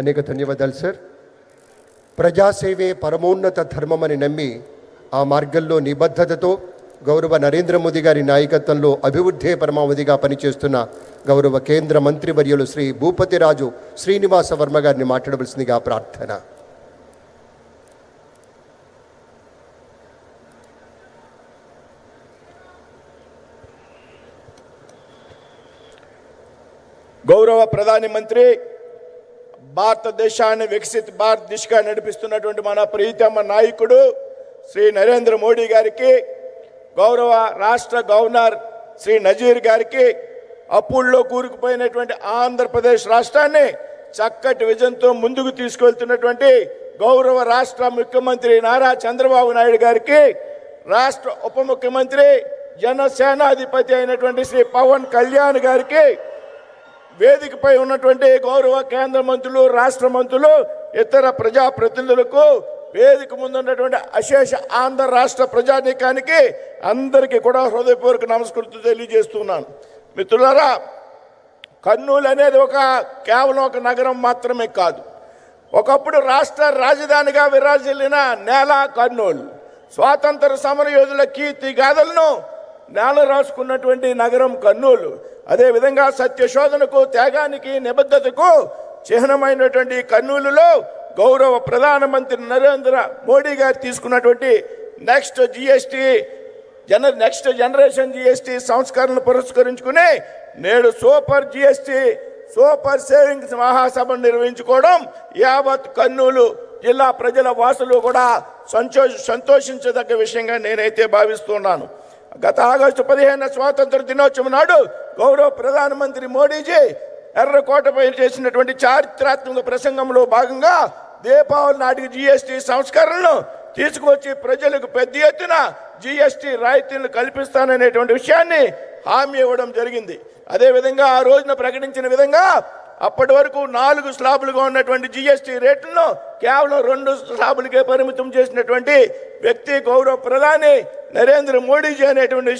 అనేక ధన్యవాదాలు సార్. ప్రజాసేవే పరమోన్నత ధర్మమని నమ్మి ఆ మార్గంలో నిబద్ధతతో గౌరవ నరేంద్ర మోదీ గారి నాయకత్వంలో అభివృద్ధే పరమావధిగా పనిచేస్తున్న గౌరవ కేంద్ర మంత్రివర్యులు శ్రీ భూపతిరాజు శ్రీనివాస వర్మ గారిని మాట్లాడవలసిందిగా ప్రార్థన. గౌరవ ప్రధాని మంత్రి భారతదేశాన్ని వికసిత్ భారత్ దిశగా నడిపిస్తున్నటువంటి మన ప్రీతమ్మ నాయకుడు శ్రీ నరేంద్ర మోడీ గారికి గౌరవ రాష్ట్ర గవర్నర్ శ్రీ నజీర్ గారికి అప్పుల్లో కూరుకుపోయినటువంటి ఆంధ్రప్రదేశ్ రాష్ట్రాన్ని చక్కటి విజయంతో ముందుకు తీసుకెళ్తున్నటువంటి గౌరవ రాష్ట్ర ముఖ్యమంత్రి నారా చంద్రబాబు నాయుడు గారికి రాష్ట్ర ఉప ముఖ్యమంత్రి జనసేనాధిపతి అయినటువంటి శ్రీ పవన్ కళ్యాణ్ గారికి వేదికపై ఉన్నటువంటి గౌరవ కేంద్ర మంత్రులు రాష్ట్ర మంత్రులు ఇతర ప్రజా ప్రతినిధులకు వేదిక ముందున్నటువంటి అశేష ఆంధ్ర రాష్ట్ర ప్రజానీకానికి అందరికీ కూడా హృదయపూర్వక నమస్కృతి తెలియజేస్తున్నాను. మిత్రులారా కర్నూలు అనేది ఒక కేవలం ఒక నగరం మాత్రమే కాదు. ఒకప్పుడు రాష్ట్ర రాజధానిగా విరాజిల్లిన నేల కర్నూలు. స్వాతంత్ర సమరయోధుల కీర్తి గాథలను నేల రాసుకున్నటువంటి నగరం కర్నూలు. అదేవిధంగా సత్యశోధనకు త్యాగానికి నిబద్ధతకు చిహ్నమైనటువంటి కర్నూలులో గౌరవ ప్రధానమంత్రి నరేంద్ర మోడీ గారు తీసుకున్నటువంటి నెక్స్ట్ జిఎస్టీ జన నెక్స్ట్ జనరేషన్ జిఎస్టీ సంస్కరణను పురస్కరించుకుని నేడు సూపర్ జిఎస్టీ సూపర్ సేవింగ్స్ మహాసభను నిర్వహించుకోవడం యావత్ కర్నూలు జిల్లా ప్రజల వాసులు కూడా సంతోష సంతోషించదగ్గ విషయంగా నేనైతే భావిస్తున్నాను. గత ఆగస్టు పదిహేను స్వాతంత్ర దినోత్సవం నాడు గౌరవ ప్రధానమంత్రి మోడీజీ ఎర్రకోటపై చేసినటువంటి చారిత్రాత్మక ప్రసంగంలో భాగంగా దీపావళి నాటికి జిఎస్టి సంస్కరణలను తీసుకువచ్చి ప్రజలకు పెద్ద ఎత్తున జిఎస్టి రాయితీలను కల్పిస్తాననేటువంటి విషయాన్ని హామీ ఇవ్వడం జరిగింది. అదేవిధంగా ఆ రోజున ప్రకటించిన విధంగా అప్పటి వరకు నాలుగు స్లాబులుగా ఉన్నటువంటి జిఎస్టీ రేట్లను కేవలం రెండు స్లాబులకే పరిమితం చేసినటువంటి వ్యక్తి గౌరవ ప్రధాని నరేంద్ర మోడీజీ అనేటువంటి